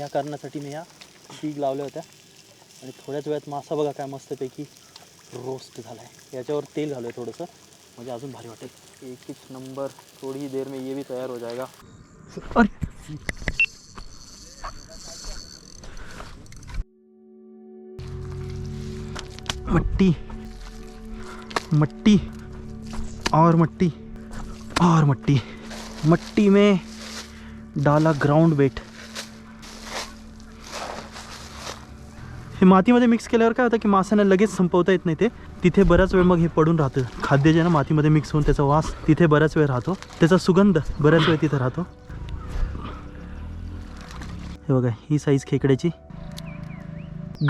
या कारणासाठी मी या पीक लावल्या होत्या. आणि थोड्याच वेळात मासा बघा काय मस्तपैकी रोस्ट झाला आहे याच्यावर तेल म्हणजे अजून भारी वाटेल. एक एक नंबर थोड़ी ही देर में ये भी तैयार हो जाएगा. अरे! मट्टी मट्टी, और मट्टी और मट्टी। मट्टी में डाला ग्राउंड वेट हे मातीमध्ये मिक्स केल्यावर काय होतं की माशांना लगेच संपवता येत नाही ते. तिथे बराच वेळ मग हे पडून राहतं. खाद्य जे ना मातीमध्ये मिक्स होऊन त्याचा वास तिथे बराच वेळ राहतो. त्याचा सुगंध बऱ्याच वेळ तिथे राहतो. हे बघा ही साईज खेकड्याची.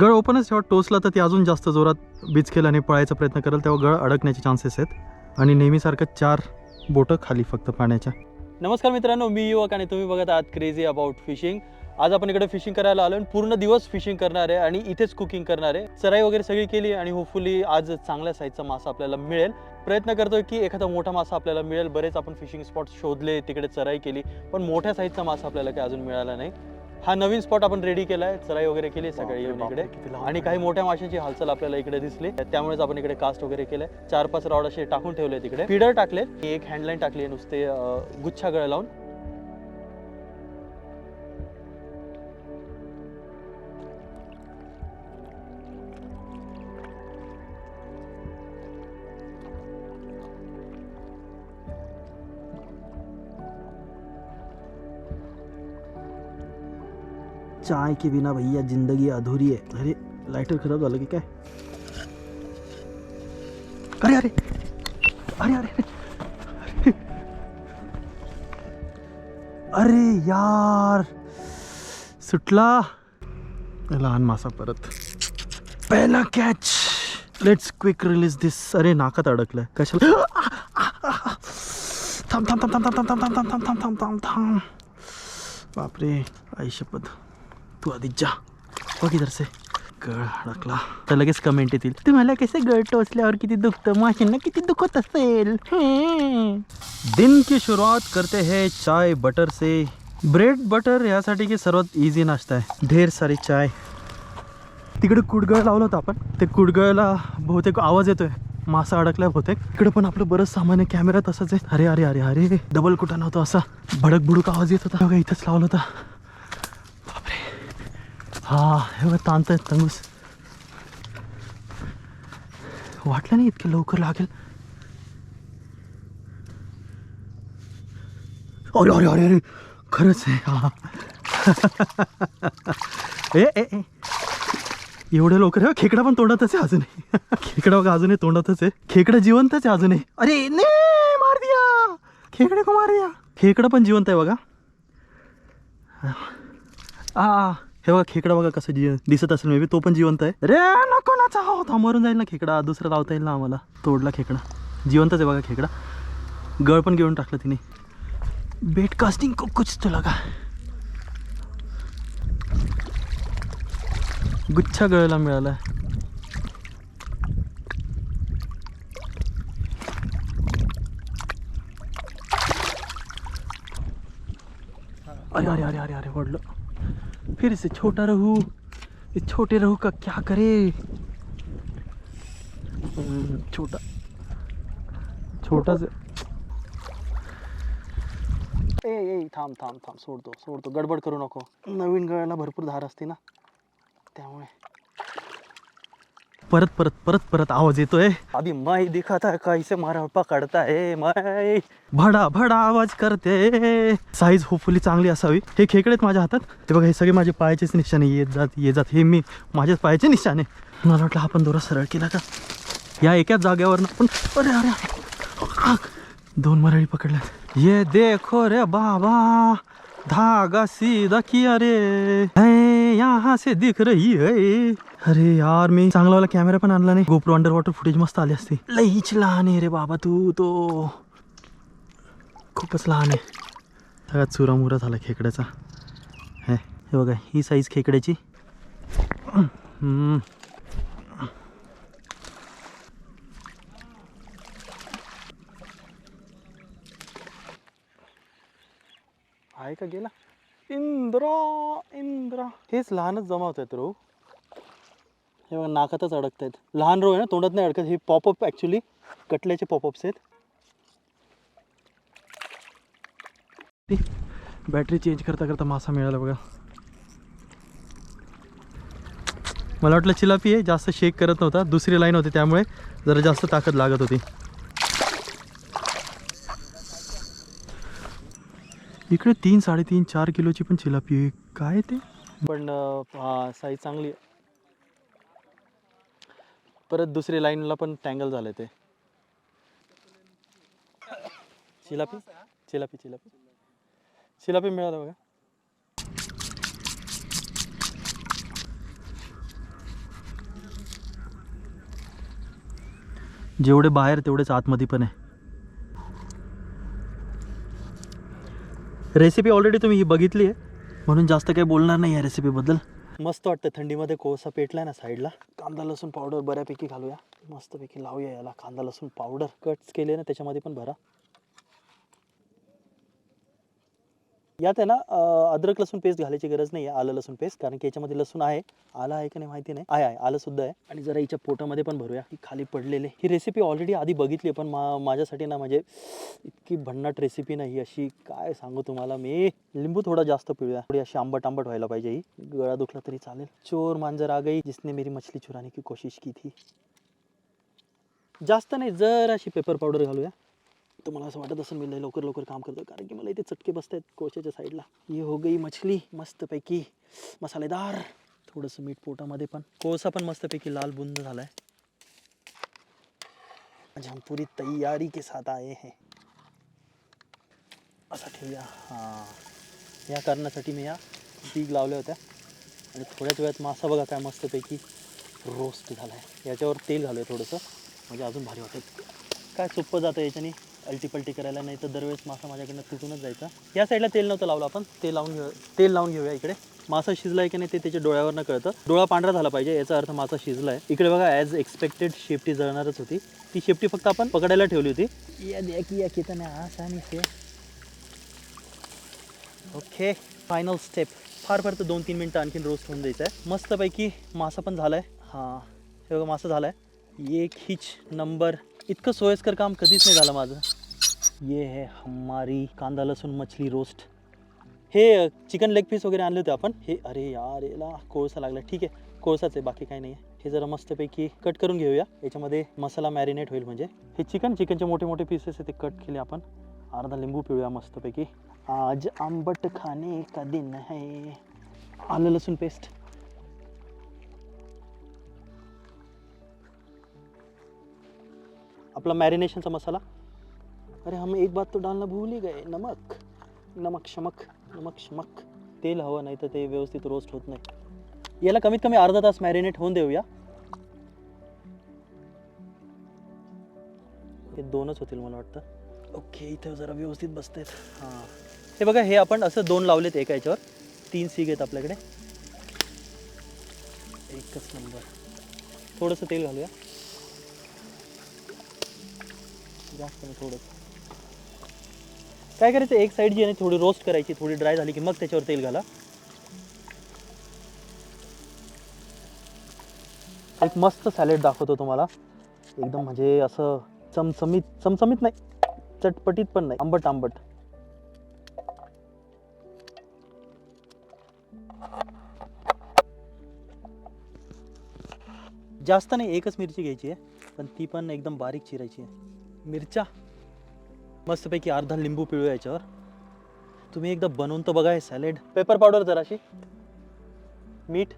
गळ ओपनच जेव्हा टोचला तर ते अजून जास्त जोरात बिचकेल्याने पळायचा प्रयत्न करेल तेव्हा गळ अडकण्याचे चान्सेस आहेत. आणि नेहमीसारखं चार बोटं खाली फक्त पाण्याच्या. नमस्कार मित्रांनो मी युवक आणि तुम्ही बघत आहात क्रेझी अबाउट फिशिंग आज आपण इकडे फिशिंग करायला आलो आणि पूर्ण दिवस फिशिंग करणार आहे आणि इथेच कुकिंग करणार. आहे चराई वगैरे सगळी केली आणि होपफुली आज चांगल्या साईजचा मासा आपल्याला मिळेल. प्रयत्न करतोय की एखादा मोठा मासा आपल्याला मिळेल. बरेच आपण फिशिंग स्पॉट शोधले तिकडे चराई केली पण मोठ्या साईजचा मासा आपल्याला काही अजून मिळाला नाही. हा नवीन स्पॉट आपण रेडी केला आहे चराई वगैरे केली सकाळी येऊन इकडे. आणि काही मोठ्या माशांची हालचाल आपल्याला इकडे दिसली. त्यामुळेच आपण इकडे कास्ट वगैरे केलंय. चार पाच रॉड असे टाकून ठेवले तिकडे फिडर टाकले एक हँडलाईन टाकली नुसते गुच्छा गळ लावून. चाय के बिना भैया जिंदगी अधूरी है अरे लाइटर खराब झालं की काय अरे अरे अरे अरे अरे यार सुटला लहान मासा परत पहिला catch let's quick release this अरे नाकात अडकलं कशाला थांब थांब थांब थांब थांब थांब थांब थांब थांब थांब थांब थांब थांब बापरे आई शपथ तू आधी जा. बघ इधर से. गळ अडकला तर लगेच कमेंट येतील तुम्हाला कसे गळ टोचल्यावर किती दुखतं? माशांना किती दुखत असेल? दिन की शुरुआत करते हे चाय बटर से. ब्रेड बटर यासाठी की सर्वात इझी नाश्ता आहे. ढेर सारी चाय. तिकडे कुडगळ लावलं होतं आपण. ते कुडगळला बहुतेक आवाज येतोय. मासा अडकलाय बहुतेक. इकडे पण आपलं बरंच सामान्य कॅमेरा तसंच आहे. अरे अरे अरे अरे. डबल कुठं नव्हतं असा. भडक बुडूक आवाज येत होता. इथंच लावलं होता. बापरे. हा एवढं ताणत आहेत तंगूस वाटलं नाही इतकं लवकर लागेल. अरे अरे अरे अरे खरंच आहे हा. ए ए ए. एवढ्या लवकर आहे खेकडा पण तोंडातच आहे अजूनही. खेकडा बघा अजूनही तोंडातच आहे. खेकडा जिवंतच आहे अजूनही. अरे ने मार दिया. खेकडे को मार दिया. खेकडा पण जिवंत आहे बघा. आ. हे बघा खेकडा बघा कसं जी दिसत असेल. मे बी तो पण जिवंत आहे. रे नको हो चाव मरून जाईल ना खेकडा. दुसरा लावता येईल ना आम्हाला. तोडला खेकडा. जिवंतच आहे बघा खेकडा. गळ पण घेऊन टाकलं तिने. बेट कास्टिंग को कुछ तो लगा. गुच्छा गळायला मिळाला अरे अरे अरे अरे अरे वडलं फिर से छोटा रहू। इस छोटे रहू का क्या करे? छोटा। छोटा से ए ए थांब थांब थांब सोडतो सोडतो गडबड करू नको. नवीन गळ्याला भरपूर धार असते ना. त्यामुळे परत परत परत परत आवाज येतोय. अभी माई दिखाता कैसे मारा पकडता है माई. भडा भडा आवाज करते. साईज होपफुली चांगली असावी. हे खेकडेत माझ्या हातात. ते बघा हे सगळे माझे पायाचेच निशाणे. येत जात ये जात. हे मी माझ्याच पायाचे निशाणे. मला वाटलं आपण दोरा सरळ केला का? या एकाच जागेवर आपण अरे अरे अरे. दोन मराठी पकडल्यात. ये देखो रे बाबा. धागा सीधा किया रे. है यहाँ से दिख रही है. अरे यार मी चांगला वाला कॅमेरा पण आणला नाही. गोप्रो अंडर वॉटर फुटेज मस्त आली असती. लईच लहान आहे रे बाबा तू तो. खूपच लहान आहे. सगळ्यात चुरामुरा झाला खेकड्याचा. हे हे बघा ही साईज खेकड्याची. आहे का गेला? इंद्रा इंद्रा. हेच लहानच जमा होत आहेत रो हे बघा नाकातच अडकत आहेत लहान रो आहे ना तोंडात नाही अडकत. हे पॉपअप ॲक्च्युली कटल्याचे पॉपअप्स आहेत. बॅटरी चेंज करता करता मासा मिळाला बघा. मला वाटलं चिलापी आहे जास्त शेक करत नव्हता. दुसरी लाईन होती त्यामुळे जरा जास्त ताकद लागत होती. इकडे तीन साडेतीन चार किलोची पण चिलापी आहे. काय ते? पण हा साईज चांगली आहे. परत दुसरी लाईनला पण टँगल झालं ते. चिलापी चिलापी चिलापी चिलापी मिळालं बघा. जेवढे बाहेर तेवढेच आतमध्ये पण आहे. रेसिपी ऑलरेडी तुम्ही ही बघितली आहे. म्हणून जास्त काही बोलणार नाही या रेसिपीबद्दल मस्त वाटतं थंडीमध्ये कोळसा पेटला ना साईडला कांदा लसूण पावडर बऱ्यापैकी घालूया. मस्तपैकी लावूया याला. कांदा लसूण पावडर कट्स केले ना त्याच्यामध्ये पण भरा. यात आहे ना अद्रक लसूण पेस्ट घालायची गरज नाही आहे आलं लसूण पेस्ट कारण की याच्यामध्ये लसूण आहे. आलं आहे का नाही माहिती नाही. आहे आहे आलं सुद्धा आहे. आणि जरा हिच्या पोटामध्ये पण भरूया. की खाली पडलेले ही रेसिपी ऑलरेडी आधी बघितली आहे, पण मा माझ्यासाठी ना म्हणजे इतकी भन्नाट रेसिपी नाही अशी काय सांगू तुम्हाला मी. लिंबू थोडा जास्त पिळूया. थोडी अशी आंबट आंबट व्हायला पाहिजे ही. गळा दुखला तरी चालेल. चोर मांजर आ गई जिसने मेरी मछली चुराने की कोशिश की थी. जास्त नाही जर अशी पेपर पावडर घालूया. तर मला असं वाटत असं मी लय लवकर लवकर काम करतो कारण की मला इथे चटके बसत आहेत कोळशाच्या साईडला. ये हो गई मछली मस्तपैकी मसालेदार. थोडंसं मीठ पोटामध्ये पण. कोळसा पण मस्तपैकी लाल बुंद झालाय. आज हम पूरी तैयारी के साथ आए हैं. असं ठेवूया. हां. या कारणासाठी मी या पीक लावल्या होत्या. आणि थोड्याच वेळात मासा बघा काय मस्तपैकी रोस्ट झाला आहे याच्यावर तेल घालूया थोडंसं. म्हणजे अजून भारी वाटेल. काय सोपं जातं याच्याने? अल्टीपल्टी करायला नाही तर दरवेळेस मासा माझ्याकडनं तुटूनच जायचा. या साईडला तेल नव्हतं लावलं आपण ते लावून घेऊ तेल लावून घेऊया इकडे. मासा शिजला आहे की नाही ते त्याच्या डोळ्यावरनं कळतं. डोळा पांढरा झाला पाहिजे याचा अर्थ मासा शिजला आहे इकडे बघा ॲज एक्सपेक्टेड शेपटी जळणारच होती. ती शेपटी फक्त आपण पकडायला ठेवली होती. या द्या की या कितना आसानी से. ओके फायनल स्टेप फार फार तर दोन तीन मिनटं आणखीन रोस्ट होऊन द्यायचं आहे मस्तपैकी मासा पण झाला आहे हां हे बघा मासा झाला आहे एक हिच नंबर इतकं सोयस्कर काम कधीच नाही झालं माझं. ये है हमारी कांदा लसूण मछली रोस्ट। हे चिकन लेग पीस वगैरे आणले होते आपण। हे अरे यार याला कोळसा लागला ठीक आहे कोळसाच आहे बाकी काही नाही आहे हे जरा मस्तपैकी कट करून घेऊया. याच्यामध्ये मसाला मॅरिनेट होईल म्हणजे. हे चिकन चिकनचे मोठे मोठे पीसेस आहे ते कट केले आपण. अर्धा लिंबू पिळूया मस्तपैकी. आज आंबट खाणे का दिन है? आलं लसूण पेस्ट आपला मॅरिनेशनचा मसाला. अरे हम एक बात तो डालना भूल ही गए। नमक। नमक शमक नमक शमक। तेल हवं नाही तर ते व्यवस्थित रोस्ट होत नाही। याला कमीत कमी अर्धा तास मॅरिनेट होऊन देऊया। हे दोनच होतील मला वाटतं। ओके इथे जरा व्यवस्थित बसतेत हां. हे बघा हे आपण असं दोन लावलेत एका याच्यावर. तीन सीग आहेत आपल्याकडे. एकच नंबर. थोडंसं तेल घालूया. जास्त नाही थोडंसं. काय करायचं? एक साईड जी आहे थोडी रोस्ट करायची थोडी ड्राय झाली की मग त्याच्यावर तेल घाला. एक मस्त सॅलेड दाखवतो तुम्हाला. एकदम म्हणजे असं चमचमीत चमचमीत नाही चटपटीत पण नाही आंबट आंबट. जास्त नाही एकच मिरची घ्यायची आहे पण ती पण एकदम बारीक चिरायची आहे. मिरच्या. मस्तपैकी अर्धा लिंबू पिळू याच्यावर. तुम्ही एकदा बनवून तर बघा हे सॅलेड पेपर पावडर जराशी. मीठ.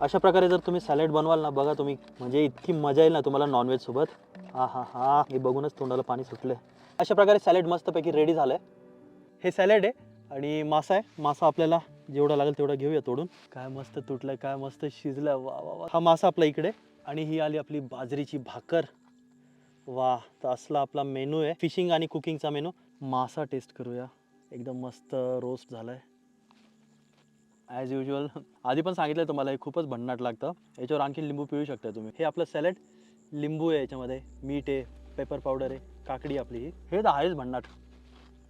अशा प्रकारे जर तुम्ही सॅलेड बनवाल ना बघा तुम्ही म्हणजे इतकी मजा येईल ना तुम्हाला नॉनव्हेज सोबत. हा हा हा हे बघूनच तोंडाला पाणी सुटलं अशा प्रकारे सॅलेड मस्तपैकी रेडी झालं आहे हे सॅलेड आहे आणि मासा आहे. मासा आपल्याला जेवढा लागेल तेवढा घेऊया तोडून. काय मस्त तुटलंय काय मस्त शिजलंय. वा वा वा. हा मासा आपला इकडे. आणि ही आली आपली बाजरीची भाकर. वा तर असला आपला मेनू आहे. फिशिंग आणि कुकिंगचा मेनू. मासा टेस्ट करूया. एकदम मस्त रोस्ट झालाय. ॲज युजल आधी पण सांगितलं तुम्हाला हे खूपच भन्नाट लागतं. याच्यावर आणखी लिंबू पिळू शकता तुम्ही. हे आपलं सॅलड लिंबू आहे याच्यामध्ये. मीठ आहे पेपर पावडर आहे काकडी आपली ही. हे तर आहेच भन्नाट.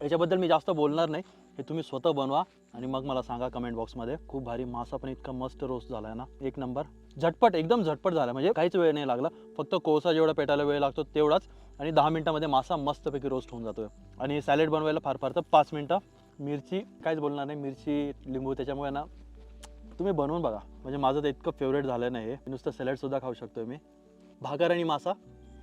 याच्याबद्दल मी जास्त बोलणार नाही. हे तुम्ही स्वतः बनवा आणि मग मला सांगा कमेंट बॉक्समध्ये खूप भारी मासा पण इतका मस्त रोस्ट झाला आहे ना. एक नंबर झटपट एकदम झटपट झाला म्हणजे काहीच वेळ नाही लागला. फक्त कोळसा जेवढा पेटायला वेळ लागतो तेवढाच आणि दहा मिनटामध्ये मासा मस्तपैकी रोस्ट होऊन जातो आणि सॅलेड बनवायला फार फार तर पाच मिनटं. मिरची काहीच बोलणार नाही. मिरची लिंबू त्याच्यामुळे ना तुम्ही बनवून बघा. म्हणजे माझं तर इतकं फेवरेट झालं नाही हे नुसतं सॅलडसुद्धा खाऊ शकतो मी. भाकर आणि मासा.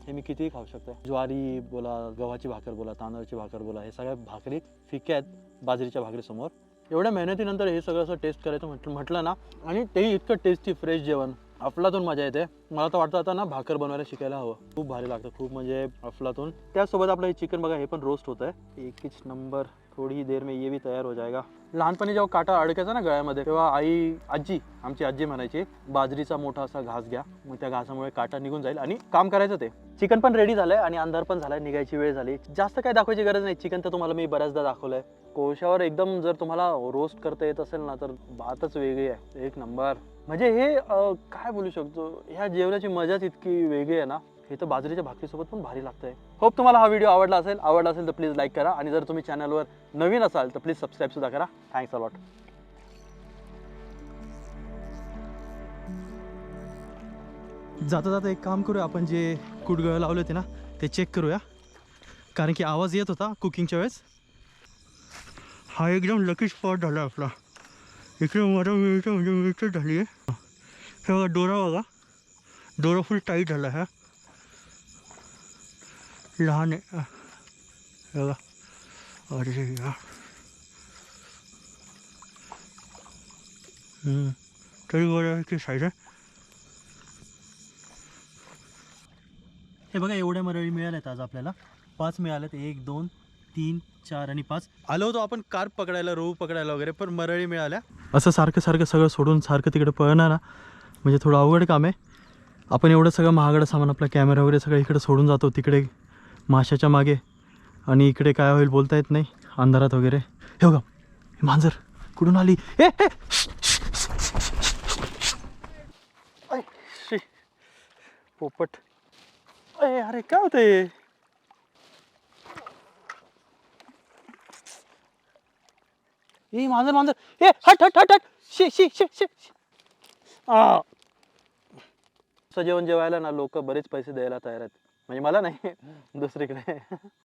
हे मी कितीही खाऊ शकतो. ज्वारी बोला गव्हाची भाकर बोला तांदळाची भाकर बोला हे सगळ्या भाकरी फिक्या आहेत बाजरीच्या भाकरीसमोर. एवढ्या मेहनतीनंतर हे सगळं असं टेस्ट करायचं म्हटलं म्हटलं ना आणि तेही इतकं टेस्टी फ्रेश जेवण. अफलातून मजा येते. मला तर वाटतं आता ना भाकर बनवायला शिकायला हवं. खूप भारी लागतं खूप म्हणजे अफलातून. त्यासोबत आपलं हे चिकन बघा हे पण रोस्ट होतं आहे एकच नंबर थोडी ही देर में ये भी तयार हो जाएगा। लहानपणी जेव्हा काटा अडकायचा ना गळ्यामध्ये तेव्हा आई आजी आमची आजी म्हणायची बाजरीचा मोठा असा घास घ्या मग त्या घासामुळे काटा निघून जाईल आणि काम करायचं ते. चिकन पण रेडी झालंय आणि अंधार पण झालाय निघायची वेळ झाली. जास्त काय दाखवायची गरज नाही. चिकन तर तुम्हाला मी बऱ्याचदा दाखवलंय. कोळशावर एकदम जर तुम्हाला रोस्ट करता येत असेल ना तर भातच वेगळी आहे. एक नंबर म्हणजे हे काय बोलू शकतो? ह्या जेवणाची मजाच इतकी वेगळी आहे ना. हे तर बाजरीच्या भाकरीसोबत पण भारी लागतं आहे होप तुम्हाला हा व्हिडिओ आवडला असेल. आवडला असेल तर प्लीज लाईक करा आणि जर तुम्ही चॅनलवर नवीन असाल तर प्लीज सबस्क्राईब सुद्धा करा. थँक्स अलॉट जाता जाता एक काम करूया. आपण जे कुडगळ लावले होते ना ते चेक करूया. कारण की आवाज येत होता कुकिंगच्या वेळेस. हा एकदम लकी स्पॉट झाला आपला. इकडे मला मिळतं म्हणजे मिळतं झाली आहे हे बघा डोरा बघा. डोरा फुल टाईट झाला हा. लहान आहे. अह. हे बघा. अरे तरी बरं की साईज आहे हे. बघा एवढ्या मरळी मिळाल्यात आज आपल्याला. पाच मिळाल्यात. एक दोन तीन चार आणि पाच. आलो होतो आपण कार पकडायला रोहू पकडायला वगैरे पण मरळी मिळाल्या. असं सारखं सारखं सगळं सोडून सारखं तिकडे पळणार ना म्हणजे थोडं अवघड काम आहे. आपण एवढं सगळं महागडं सामान आपला कॅमेरा वगैरे सगळं इकडे सोडून जातो तिकडे माशाच्या मागे. आणि इकडे काय होईल बोलता येत नाही. अंधारात वगैरे. हे बघा मांजर. कुठून आली? हे ए, पोपट. अरे अरे काय होतंय? ए मांजर मांजर. ए हट हट हट हट. शी शे शे शे शी. आ. जेवण जेवायला ना लोक बरेच पैसे द्यायला तयार आहेत. म्हणजे मला नाही दुसरीकडे.